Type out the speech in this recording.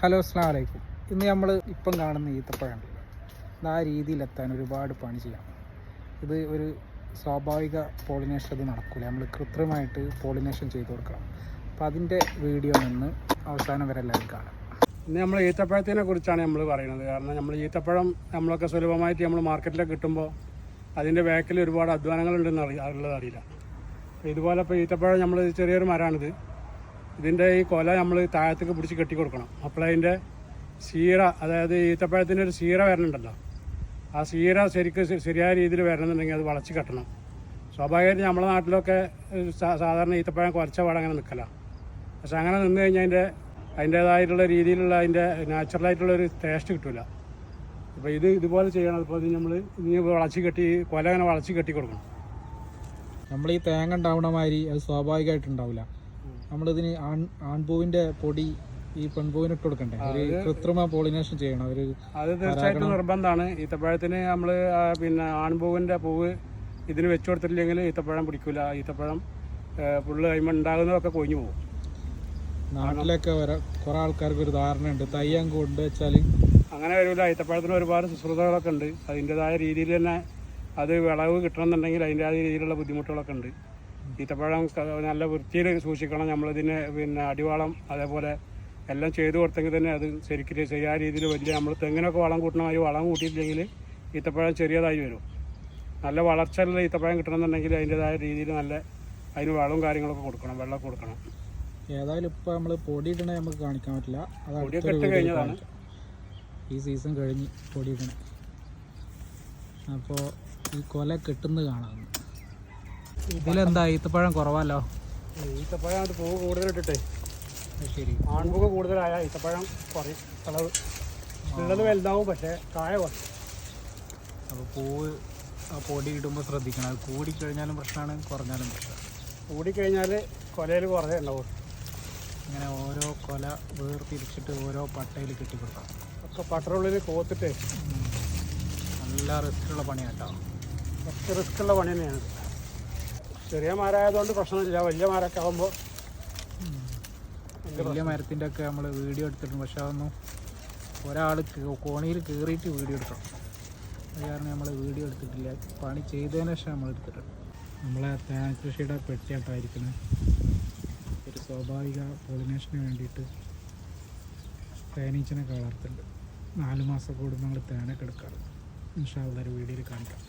Hello അസ്സാം വലൈക്കും ഇന്ന് നമ്മൾ ഇപ്പം കാണുന്ന ഈത്തപ്പഴം അത് ആ രീതിയിലെത്താൻ ഒരുപാട് പണി ചെയ്യാം. ഇത് ഒരു സ്വാഭാവിക പോളിനേഷൻ അത് നടക്കില്ല നമ്മൾ കൃത്രിമമായിട്ട് പോളിനേഷൻ ചെയ്ത് കൊടുക്കണം. അപ്പം അതിന്റെ വീഡിയോ നിന്ന് അവസാനം വരെ എല്ലാവരും കാണാം. ഇന്ന് നമ്മൾ ഈത്തപ്പഴത്തിനെ കുറിച്ചാണ് നമ്മൾ പറയുന്നത്. കാരണം നമ്മൾ ഈത്തപ്പഴം നമ്മളൊക്കെ സുലഭമായിട്ട് നമ്മൾ മാർക്കറ്റിലൊക്കെ കിട്ടുമ്പോൾ അതിന്റെ ബാക്കിൽ ഒരുപാട് അധ്വാനങ്ങളുണ്ടെന്ന് അറി ഉള്ളത് അറിയില്ല. ഇതുപോലെ ഇപ്പോൾ ഈത്തപ്പഴം നമ്മൾ ചെറിയൊരു മരമാണിത് ഇതിന്റെ ഈ കൊല നമ്മൾ താഴത്തേക്ക് പിടിച്ച് കെട്ടി കൊടുക്കണം. അപ്പോഴതിന്റെ സീറ അതായത് ഈത്തപ്പഴത്തിന്റെ ഒരു സീറ വരണുണ്ടല്ലോ. ആ സീറ ശരിക്കും ശരിയായ രീതിയിൽ വരണമെന്നുണ്ടെങ്കിൽ അത് വളച്ച് കെട്ടണം. സ്വാഭാവികമായിട്ട് നമ്മുടെ നാട്ടിലൊക്കെ സാധാരണ ഈത്തപ്പഴം കുറച്ച പാടെ അങ്ങനെ നിൽക്കല പക്ഷെ അങ്ങനെ നിന്ന് കഴിഞ്ഞാൽ അതിന്റെ അതിന്റേതായിട്ടുള്ള രീതിയിലുള്ള അതിന്റെ നാച്ചുറലായിട്ടുള്ളൊരു ടേസ്റ്റ് കിട്ടില്ല അപ്പോൾ ഇത് ഇതുപോലെ ചെയ്യണം. അപ്പോൾ നമ്മൾ ഇനി വളച്ച് കെട്ടി കൊല അങ്ങനെ വളച്ച് കെട്ടി കൊടുക്കണം. നമ്മൾ ഈ തേങ്ങ ഉണ്ടാവണ മാതിരി അത് സ്വാഭാവികമായിട്ടുണ്ടാവില്ല നമ്മളിതിന് ആൺ ആൺപൂവിന്റെ പൊടി ഈ പെൺപൂവിന് ഇട്ട് കൊടുക്കണ്ടേ? ഒരു കൃത്രിമ പോളിനേഷൻ ചെയ്യണം. ഒരു അത് തീർച്ചയായിട്ടും നിർബന്ധമാണ്. ഈത്തപ്പഴത്തിന് നമ്മൾ പിന്നെ ആൺപൂവിന്റെ പൂവ് ഇതിന് വെച്ച് കൊടുത്തിട്ടില്ലെങ്കിൽ ഈത്തപ്പഴം പിടിക്കില്ല ഈത്തപ്പഴം പുള്ള് കഴിയുമ്പോൾ ഉണ്ടാകുന്നതൊക്കെ കൊഴിഞ്ഞു പോകും. നാട്ടിലൊക്കെ വരെ കുറേ ആൾക്കാർക്ക് ഒരു ധാരണയുണ്ട്. തയ്യാൻ കൊണ്ട് വെച്ചാൽ അങ്ങനെ വരില്ല ഈത്തപ്പഴത്തിന് ഒരുപാട് ശുശ്രൂതകളൊക്കെ ഉണ്ട്. അതിന്റെതായ രീതിയിൽ തന്നെ അത് വിളവ് കിട്ടണമെന്നുണ്ടെങ്കിൽ അതിന്റെതായ രീതിയിലുള്ള ബുദ്ധിമുട്ടുകളൊക്കെ ഉണ്ട്. ഈത്തപ്പഴം നല്ല വൃത്തിയിൽ സൂക്ഷിക്കണം. നമ്മളിതിനെ പിന്നെ അടിവളം അതേപോലെ എല്ലാം ചെയ്തു കൊടുത്തെങ്കിൽ തന്നെ അത് ശരിക്കും ശരിയായ രീതിയിൽ വലിയ നമ്മൾ തെങ്ങിനൊക്കെ വളം കൂട്ടണ മാതിരി വളം കൂട്ടിയിട്ടില്ലെങ്കിൽ ഈത്തപ്പഴം ചെറിയതായി വരും. നല്ല വളർച്ചയുള്ള ഈത്തപ്പഴം കിട്ടണമെന്നുണ്ടെങ്കിൽ അതിന്റെതായ രീതിയിൽ നല്ല അതിന് വളവും കാര്യങ്ങളൊക്കെ കൊടുക്കണം. വെള്ളം കൊടുക്കണം. ഏതായാലും ഇപ്പം നമ്മൾ പൊടി ഇടണേ നമുക്ക് കാണിക്കാൻ പറ്റില്ല. പൊടിയൊക്കെ ഇട്ട് കഴിഞ്ഞതാണ്. ഈ സീസൺ കഴിഞ്ഞ് പൊടി ഇടണേ അപ്പോൾ ഈ കൊല കെട്ടുന്നത് കാണാം. ഇതിലെന്താ? ഈത്തപ്പഴം കുറവല്ലോ. ഈത്തപ്പഴം അത് പൂവ് കൂടുതലിട്ടിട്ടേ. ശരി. ആൺപൂവ് കൂടുതലായ ഈത്തപ്പഴം കുറയും കളവ്. ഉള്ളത് വലുതാവും പക്ഷേ കായ കുറയും അപ്പോൾ പൂവ് ആ പൊടി ഇടുമ്പോൾ ശ്രദ്ധിക്കണം. അത് കൂടിക്കഴിഞ്ഞാലും പ്രശ്നമാണ് കുറഞ്ഞാലും പ്രശ്നമാണ് കൂടിക്കഴിഞ്ഞാൽ കൊലയിൽ കുറേ ഉണ്ടാവും. ഇങ്ങനെ ഓരോ കൊല വേർതിരിച്ചിട്ട് ഓരോ പട്ടയിൽ കെട്ടിക്കൊടുക്കണം. ഒക്കെ പട്ടറുള്ളിൽ കോത്തിട്ട്. നല്ല റിസ്ക്കുള്ള പണിയാട്ടോ. കുറച്ച് റിസ്ക്കുള്ള പണി തന്നെയാണ്. ചെറിയ മരമായതുകൊണ്ട് പ്രശ്നമില്ല. വലിയ മരമൊക്കെ ആകുമ്പോൾ വലിയ മരത്തിന്റെ ഒക്കെ നമ്മൾ വീഡിയോ എടുത്തിട്ടുണ്ട്. പക്ഷെ അതൊന്നും ഒരാൾ കോണിയിൽ കയറിയിട്ട് വീഡിയോ എടുക്കണം. അത് കാരണം നമ്മൾ വീഡിയോ എടുത്തിട്ടില്ല. പണി ചെയ്തതിന് ശേഷം നമ്മൾ എടുത്തിട്ടുണ്ട്. നമ്മളെ തേങ്ങ കൃഷിയുടെ പെട്ടിയായിട്ടായിരിക്കുന്നത്. ഒരു സ്വാഭാവിക പോളിനേഷന് വേണ്ടിയിട്ട് തേനീച്ചനൊക്കെ വളർത്തുന്നുണ്ട് നാല് മാസം കൂടുമ്പോൾ നമ്മൾ തേനൊക്കെ എടുക്കാറ് ഇൻഷാള്ള ഒരു വീഡിയോയിൽ കാണിക്കാം.